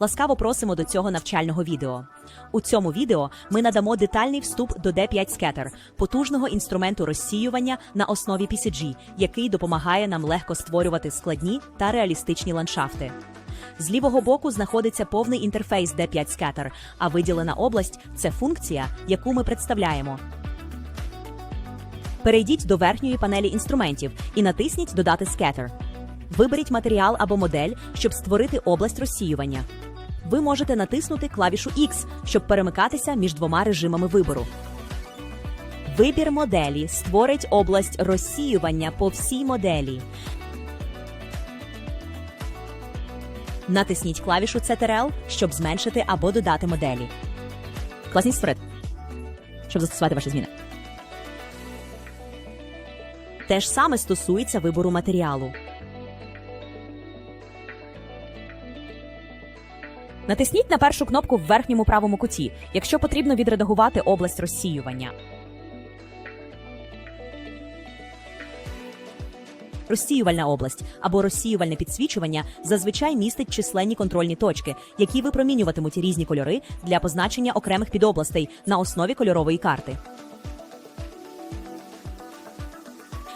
Ласкаво просимо до цього навчального відео. У цьому відео ми надамо детальний вступ до D5 Scatter, потужного інструменту розсіювання на основі PCG, який допомагає нам легко створювати складні та реалістичні ландшафти. З лівого боку знаходиться повний інтерфейс D5 Scatter, а виділена область це функція, яку ми представляємо. Перейдіть до верхньої панелі інструментів і натисніть Додати Scatter. Виберіть матеріал або модель, щоб створити область розсіювання. Ви можете натиснути клавішу X, щоб перемикатися між двома режимами вибору. Вибір моделі створить область розсіювання по всій моделі. Натисніть клавішу Ctrl, щоб зменшити або додати моделі. Класніть вперед, щоб застосувати ваші зміни. Те ж саме стосується вибору матеріалу. Натисніть на першу кнопку в верхньому правому куті, якщо потрібно відредагувати область розсіювання. Розсіювальна область або розсіювальне підсвічування зазвичай містить численні контрольні точки, які випромінюватимуть різні кольори для позначення окремих підобластей на основі кольорової карти.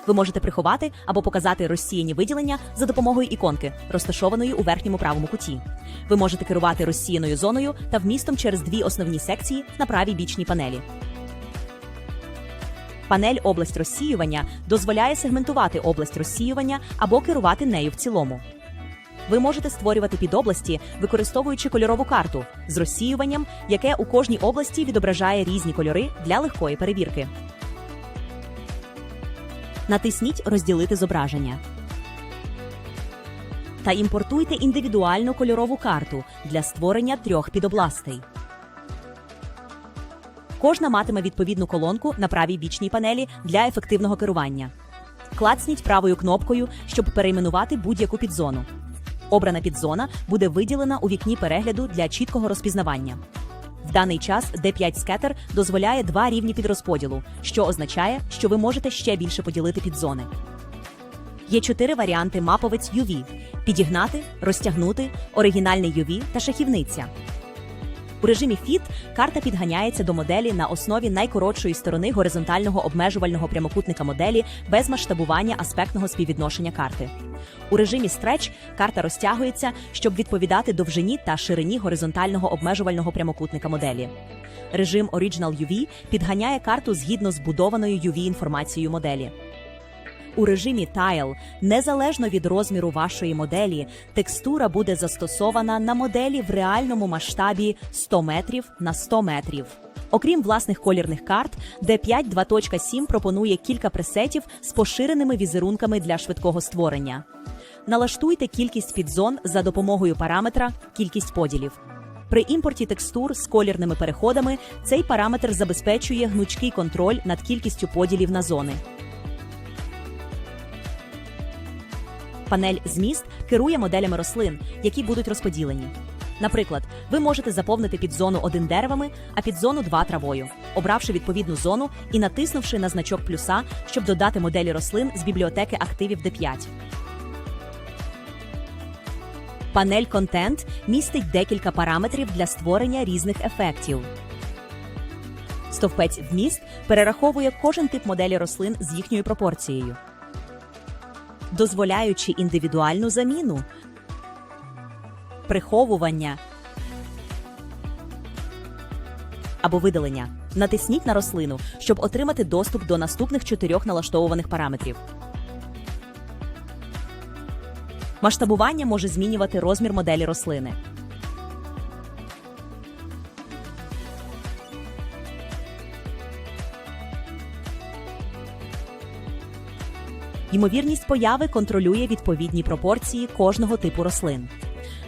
Ви можете приховати або показати розсіяні виділення за допомогою іконки, розташованої у верхньому правому куті. Ви можете керувати розсіяною зоною та вмістом через дві основні секції на правій бічній панелі. Панель область розсіювання дозволяє сегментувати область розсіювання або керувати нею в цілому. Ви можете створювати підобласті, використовуючи кольорову карту з розсіюванням, яке у кожній області відображає різні кольори для легкої перевірки. Натисніть Розділити зображення. Та імпортуйте індивідуальну кольорову карту для створення трьох підобластей. Кожна матиме відповідну колонку на правій бічній панелі для ефективного керування. Клацніть правою кнопкою, щоб перейменувати будь-яку підзону. Обрана підзона буде виділена у вікні перегляду для чіткого розпізнавання. В даний час D5 Scatter дозволяє два рівні підрозподілу, що означає, що ви можете ще більше поділити підзони. Є чотири варіанти маповець UV: підігнати, розтягнути, оригінальний UV та шахівниця. У режимі FIT карта підганяється до моделі на основі найкоротшої сторони горизонтального обмежувального прямокутника моделі без масштабування аспектного співвідношення карти. У режимі Stretch карта розтягується, щоб відповідати довжині та ширині горизонтального обмежувального прямокутника моделі. Режим Original UV підганяє карту згідно з будованою UV-інформацією моделі. У режимі Tile, незалежно від розміру вашої моделі, текстура буде застосована на моделі в реальному масштабі 100 метрів на 100 метрів. Окрім власних колірних карт, D5 2.7 пропонує кілька пресетів з поширеними візерунками для швидкого створення. Налаштуйте кількість підзон за допомогою параметра кількість поділів. При імпорті текстур з колірними переходами цей параметр забезпечує гнучкий контроль над кількістю поділів на зони. Панель Зміст керує моделями рослин, які будуть розподілені. Наприклад, ви можете заповнити підзону 1 деревами, а підзону 2 травою, обравши відповідну зону і натиснувши на значок плюса, щоб додати моделі рослин з бібліотеки активів D5. Панель Контент містить декілька параметрів для створення різних ефектів. Стовпець вміст перераховує кожен тип моделі рослин з їхньою пропорцією дозволяючи індивідуальну заміну, приховування або видалення. Натисніть на рослину, щоб отримати доступ до наступних чотирьох налаштовуваних параметрів. Масштабування може змінювати розмір моделі рослини. Ймовірність появи контролює відповідні пропорції кожного типу рослин.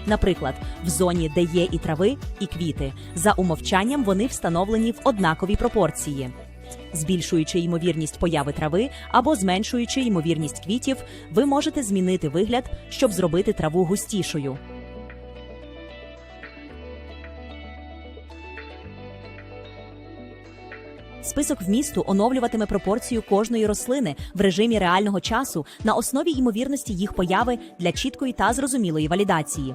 Наприклад, в зоні, де є і трави, і квіти, за умовчанням вони встановлені в однаковій пропорції. Збільшуючи ймовірність появи трави або зменшуючи ймовірність квітів, ви можете змінити вигляд, щоб зробити траву густішою. Список вмісту оновлюватиме пропорцію кожної рослини в режимі реального часу на основі ймовірності їх появи для чіткої та зрозумілої валідації.